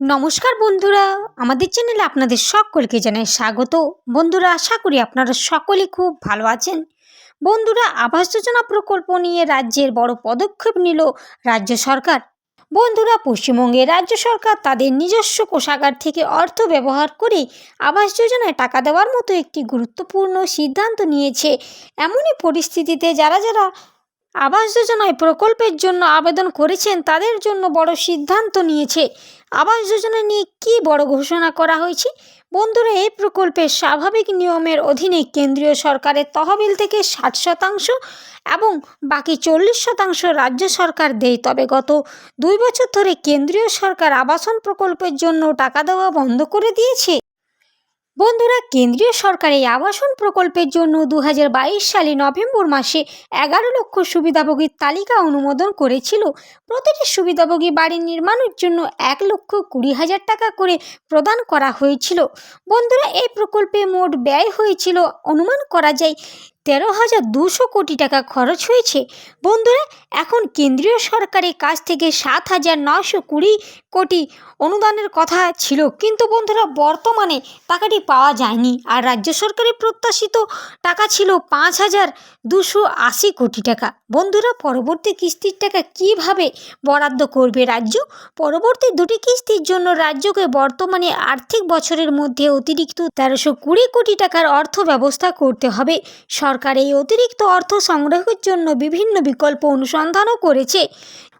নমস্কার বন্ধুরা, আমাদের চ্যানেলে আপনাদের সকলকে জানাই স্বাগত। বন্ধুরা, আশা করি আপনারা সকলে খুব ভালো আছেন। বন্ধুরা, আবাস যোজনা প্রকল্প নিয়ে রাজ্যের বড় পদক্ষেপ নিল রাজ্য সরকার। বন্ধুরা, পশ্চিমবঙ্গে রাজ্য সরকার তাদের নিজস্ব কোষাগার থেকে অর্থ ব্যবহার করে আবাস যোজনায় টাকা দেওয়ার মতো একটি গুরুত্বপূর্ণ সিদ্ধান্ত নিয়েছে। এমনই পরিস্থিতিতে যারা যারা আবাস যোজনায় প্রকল্পের জন্য আবেদন করেছেন তাদের জন্য বড় সিদ্ধান্ত নিয়েছে। আবাস যোজনা নিয়ে কী বড় ঘোষণা করা হয়েছে? বন্ধুরা, এই প্রকল্পের স্বাভাবিক নিয়মের অধীনে কেন্দ্রীয় সরকারের তহবিল থেকে ষাট শতাংশ এবং বাকি চল্লিশ শতাংশ রাজ্য সরকার দেয়। তবে গত দুই বছর ধরে কেন্দ্রীয় সরকার আবাসন প্রকল্পের জন্য টাকা দেওয়া বন্ধ করে দিয়েছে। বন্ধুরা, কেন্দ্রীয় সরকার এই আবাসন প্রকল্পের জন্য দু হাজার বাইশ সালে নভেম্বর মাসে এগারো লক্ষ সুবিধাভোগীর তালিকা অনুমোদন করেছিল। প্রতিটি সুবিধাভোগী বাড়ি নির্মাণের জন্য এক লক্ষ কুড়ি হাজার টাকা করে প্রদান করা হয়েছিল। বন্ধুরা, এই প্রকল্পে মোট ব্যয় হয়েছিল, অনুমান করা যায় তেরো হাজার দুশো কোটি টাকা খরচ হয়েছে। বন্ধুরা, এখন কেন্দ্রীয় সরকারের কাছ থেকে সাত হাজার নশো কুড়ি কোটি অনুদানের কথা ছিল, কিন্তু বন্ধুরা, বর্তমানে টাকাটি পাওয়া যায়নি। আর রাজ্য সরকারের প্রত্যাশিত টাকা ছিল পাঁচ হাজার দুশো আশি কোটি টাকা। বন্ধুরা, পরবর্তী কিস্তির টাকা কীভাবে বরাদ্দ করবে রাজ্য? পরবর্তী দুটি কিস্তির জন্য রাজ্যকে বর্তমানে আর্থিক বছরের মধ্যে অতিরিক্ত তেরোশো কুড়ি কোটি টাকার অর্থ ব্যবস্থা করতে হবে। সরকার এই অতিরিক্ত অর্থ সংগ্রহের জন্য বিভিন্ন বিকল্প অনুসন্ধানও করেছে।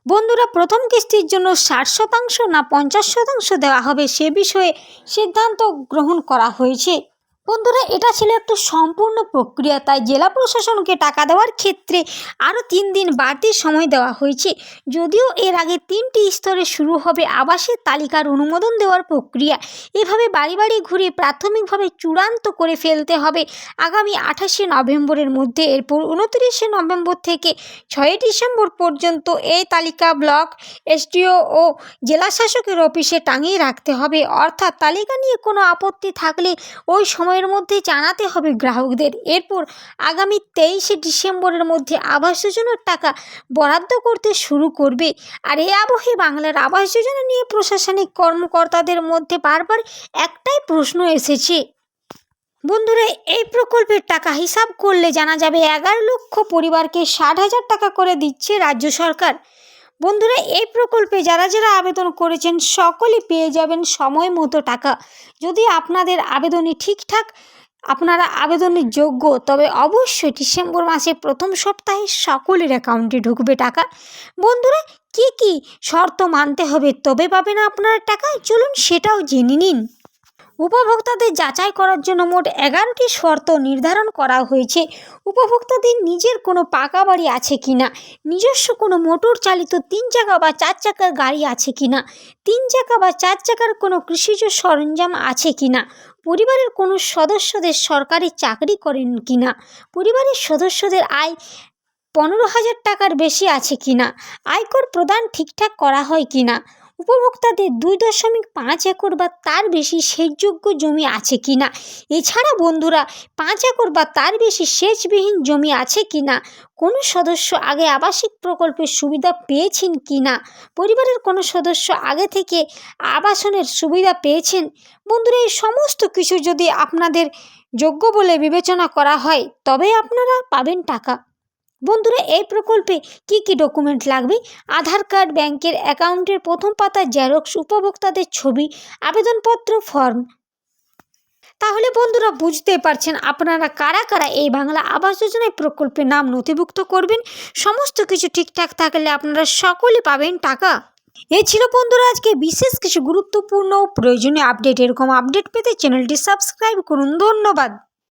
বন্ধুরা, প্রথম কিস্তির জন্য ষাট শতাংশ না পঞ্চাশ শতাংশ দেওয়া হবে সে বিষয়ে সিদ্ধান্ত গ্রহণ করা হয়েছে। বন্ধুরা, এটা ছিল একটু সম্পূর্ণ প্রক্রিয়া। তাই জেলা প্রশাসনকে টাকা দেওয়ার ক্ষেত্রে আরও তিন দিন বাড়তি সময় দেওয়া হয়েছে। যদিও এর আগে তিনটি স্তরে শুরু হবে আবাসের তালিকার অনুমোদন দেওয়ার প্রক্রিয়া। এভাবে বাড়ি বাড়ি ঘুরে প্রাথমিকভাবে চূড়ান্ত করে ফেলতে হবে। আগামী আঠাশে নভেম্বরের মধ্যে, এরপর উনত্রিশে নভেম্বর থেকে ছয়ই ডিসেম্বর পর্যন্ত এই তালিকা ব্লক এসডিও ও জেলা শাসকের অফিসে টাঙিয়ে রাখতে হবে। অর্থাৎ তালিকা নিয়ে কোনো আপত্তি থাকলে ওই সময়ের মধ্যে জানাতে হবে গ্রাহকদের। এরপর আগামী তেইশে ডিসেম্বরের মধ্যে আবাস যোজনার টাকা বরাদ্দ করতে শুরু করবে। আর এ আবহে বাংলার আবাস যোজনা নিয়ে প্রশাসনিক কর্মকর্তাদের মধ্যে বারবার একটাই প্রশ্ন এসেছে। বন্ধুরা, এই প্রকল্পের টাকা হিসাব করলে জানা যাবে এগারো লক্ষ পরিবারকে ষাট হাজার টাকা করে দিচ্ছে রাজ্য সরকার। বন্ধুরা, এই প্রকল্পে যারা যারা আবেদন করেছেন সকলে পেয়ে যাবেন সময় মতো টাকা। যদি আপনাদের আবেদনই ঠিকঠাক, আপনারা আবেদনের যোগ্য, তবে অবশ্যই ডিসেম্বর মাসে প্রথম সপ্তাহে সকলের অ্যাকাউন্টে ঢুকবে টাকা। বন্ধুরা, কি কি শর্ত মানতে হবে তবে পাবেন আপনারা টাকা? চলুন সেটাও জেনে নিন। উপভোক্তাদের যাচাই করার জন্য মোট এগারোটি শর্ত নির্ধারণ করা হয়েছে। উপভোক্তাদের নিজের কোনো পাকা বাড়ি আছে কি না নিজস্ব কোনো মোটর চালিত তিন চাকা বা চার চাকার গাড়ি আছে কি না তিন চাকা বা চার চাকার কোনো কৃষিজ সরঞ্জাম আছে কি না পরিবারের কোনো সদস্যদের সরকারি চাকরি করেন কি না পরিবারের সদস্যদের আয় পনেরো হাজার টাকার বেশি আছে কি না আয়কর প্রদান ঠিকঠাক করা হয় কি না উপভোক্তাদের দুই দশমিক পাঁচ একর বা তার বেশি সেচযোগ্য জমি আছে কি না এছাড়া বন্ধুরা, পাঁচ একর বা তার বেশি সেচবিহীন জমি আছে কি না কোনো সদস্য আগে আবাসিক প্রকল্পের সুবিধা পেয়েছেন কি না পরিবারের কোনো সদস্য আগে থেকে আবাসনের সুবিধা পেয়েছেন? বন্ধুরা, এই সমস্ত কিছু যদি আপনাদের যোগ্য বলে বিবেচনা করা হয় তবে আপনারা পাবেন টাকা। বন্ধুরা, এই প্রকল্পে কি কি ডকুমেন্ট লাগবে? আধার কার্ড, ব্যাংকের অ্যাকাউন্টের প্রথম পাতার জেরক্স উপভোক্তাদের ছবি, আবেদনপত্র, ফর্ম। তাহলে বন্ধুরা, বুঝতে পারছেন আপনারা কারা কারা এই বাংলা আবাস যোজনায় প্রকল্পে নাম নথিভুক্ত করবেন? সমস্ত কিছু ঠিকঠাক থাকলে আপনারা সকলে পাবেন টাকা। এ ছিল বন্ধুরা আজকে বিশেষ কিছু গুরুত্বপূর্ণ ও প্রয়োজনীয় আপডেট। এরকম আপডেট পেতে চ্যানেলটি সাবস্ক্রাইব করুন। ধন্যবাদ।